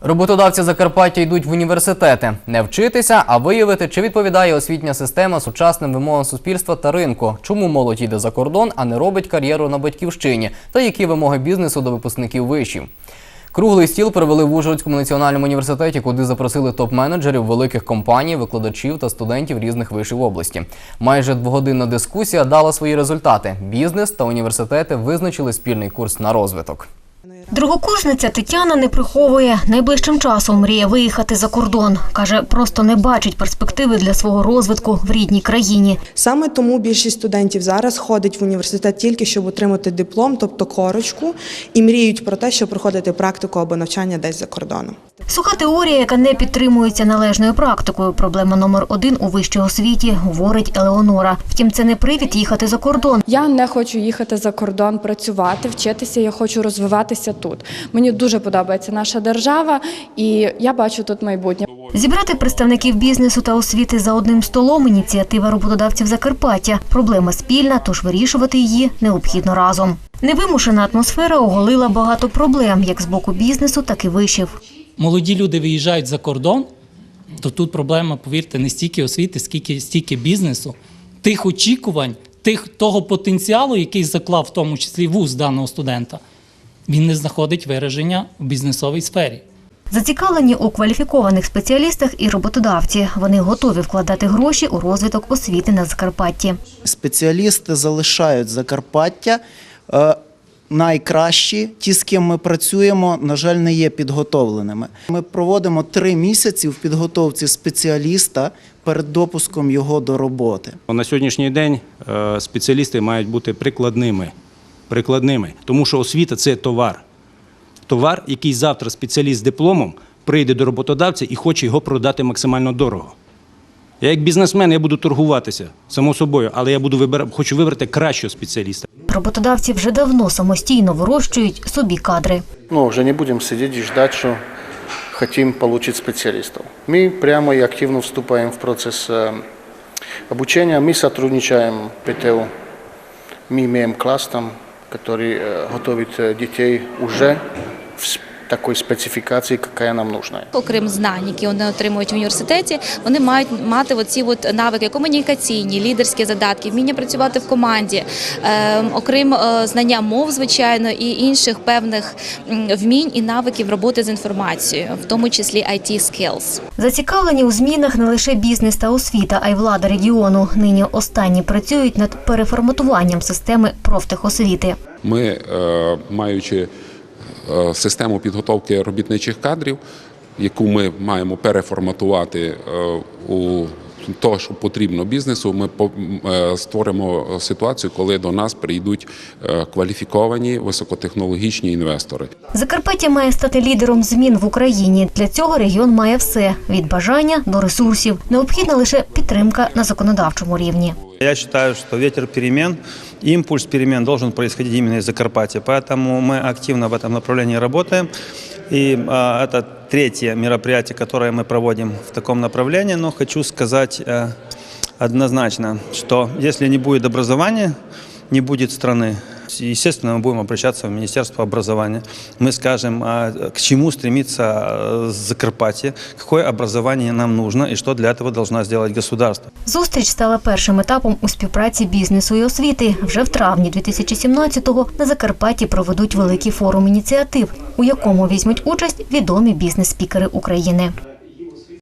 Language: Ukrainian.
Роботодавці Закарпаття йдуть в університети не вчитися, а виявити, чи відповідає освітня система сучасним вимогам суспільства та ринку. Чому молодь їде за кордон, а не робить кар'єру на батьківщині, та які вимоги бізнесу до випускників вишів. Круглий стіл провели в Ужгородському національному університеті, куди запросили топ-менеджерів великих компаній, викладачів та студентів різних вишів області. Майже двогодинна дискусія дала свої результати. Бізнес та університети визначили спільний курс на розвиток. Другокурсниця Тетяна не приховує. Найближчим часом мріє виїхати за кордон. Каже, просто не бачить перспективи для свого розвитку в рідній країні. Саме тому більшість студентів зараз ходить в університет тільки щоб отримати диплом, тобто корочку, і мріють про те, щоб проходити практику або навчання десь за кордоном. Суха теорія, яка не підтримується належною практикою. Проблема номер один у вищій освіті, говорить Елеонора. Втім, це не привід їхати за кордон. Я не хочу їхати за кордон працювати, вчитися. Я хочу розвиватися тут. Мені дуже подобається наша держава, і я бачу тут майбутнє. Зібрати представників бізнесу та освіти за одним столом ініціатива роботодавців Закарпаття. Проблема спільна, тож вирішувати її необхідно разом. Невимушена атмосфера оголила багато проблем, як з боку бізнесу, так і вишів. молоді люди виїжджають за кордон, то тут проблема, повірте, не стільки освіти, скільки стільки бізнесу, тих очікувань, тих того потенціалу, який заклав в тому числі вуз даного студента, він не знаходить вираження в бізнесовій сфері. Зацікавлені у кваліфікованих спеціалістах і роботодавці. Вони готові вкладати гроші у розвиток освіти на Закарпатті. Спеціалісти залишають Закарпаття. Е, Найкращі, ті, з ким ми працюємо, на жаль, не є підготовленими. Ми проводимо три місяці в підготовці спеціаліста перед допуском його до роботи. На сьогоднішній день е, спеціалісти мають бути прикладними Прикладними, тому що освіта це товар. Товар, який завтра спеціаліст з дипломом прийде до роботодавця і хоче його продати максимально дорого. Я як бізнесмен я буду торгуватися само собою, але я буду вибира... хочу вибрати кращого спеціаліста. Роботодавці вже давно самостійно вирощують собі кадри. Ну, уже не будем сидеть и ждать, что хотим получить специалистов. Мы прямо и активно вступаем в процесс э, обучения. Мы сотрудничаем ПТУ. Мы имеем класс там, который э, готовит э, детей уже в с- такой спецификации, какая нам нужна. Окрім знань, які вони отримують в університеті, вони мають мати оці от навики комунікаційні, лідерські задатки, вміння працювати в команді, е, окрім е, знання мов, звичайно, і інших певних вмінь і навиків роботи з інформацією, в тому числі IT skills. Зацікавлені у змінах не лише бізнес та освіта, а й влада регіону. Нині останні працюють над переформатуванням системи профтехосвіти. Ми, е, маючи систему підготовки робітничих кадрів, яку ми маємо переформатувати е, у то, що потрібно бізнесу, ми е, створимо ситуацію, коли до нас прийдуть е, кваліфіковані високотехнологічні інвестори. Закарпаття має стати лідером змін в Україні. Для цього регіон має все від бажання до ресурсів. Необхідна лише підтримка на законодавчому рівні. Я считаю, что ветер перемен, импульс перемен должен происходить именно из Закарпатья. Поэтому мы активно в этом направлении работаем. И а, это третье мероприятие, которое мы проводим в таком направлении. Но хочу сказать э, однозначно, что если не будет образования, не будет страны. Естественно, мы будем обращаться в Министерство образования. Мы скажем, а, к чему стремится э, Закарпатье, какое образование нам нужно и что для этого должна сделать государство. Зустріч стала першим етапом у співпраці бізнесу і освіти. Вже в травні 2017-го на Закарпатті проведуть великий форум ініціатив, у якому візьмуть участь відомі бізнес-спікери України.